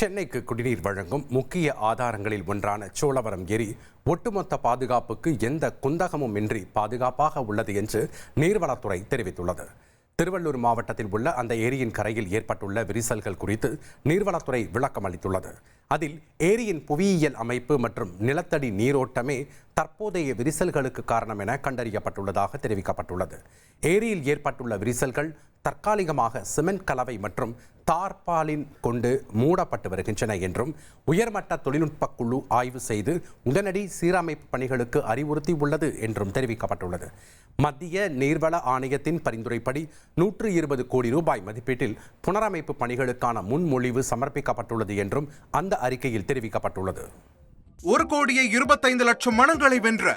சென்னைக்கு குடிநீர் வழங்கும் முக்கிய ஆதாரங்களில் ஒன்றான சோழவரம் ஏரி ஒட்டுமொத்த பாதுகாப்புக்கு எந்த குந்தகமும் இன்றி பாதுகாப்பாக உள்ளது என்று நீர்வளத்துறை தெரிவித்துள்ளது. திருவள்ளூர் மாவட்டத்தில் உள்ள அந்த ஏரியின் கரையில் ஏற்பட்டுள்ள விரிசல்கள் குறித்து நீர்வளத்துறை விளக்கம் அளித்துள்ளது. அதில் ஏரியின் புவியியல் அமைப்பு மற்றும் நிலத்தடி நீரோட்டமே தற்போதைய விரிசல்களுக்கு காரணம் என கண்டறியப்பட்டுள்ளதாக தெரிவிக்கப்பட்டுள்ளது. ஏரியில் ஏற்பட்டுள்ள விரிசல்கள் தற்காலிகமாக சிமெண்ட் கலவை மற்றும் தார்பாலின் கொண்டு மூடப்பட்டு வருகின்றன என்றும் உயர்மட்ட தொழில்நுட்ப குழு ஆய்வு செய்து உடனடி சீரமைப்பு பணிகளுக்கு அறிவுறுத்தி உள்ளது என்றும் தெரிவிக்கப்பட்டுள்ளது. மத்திய நீர்வள ஆணையத்தின் பரிந்துரைப்படி நூற்று இருபது கோடி ரூபாய் மதிப்பீட்டில் புனரமைப்பு பணிகளுக்கான முன்மொழிவு சமர்ப்பிக்கப்பட்டுள்ளது என்றும் அந்த அறிக்கையில் தெரிவிக்கப்பட்டுள்ளது. ஒரு கோடியே இருபத்தைந்து லட்சம் மனங்களை வென்ற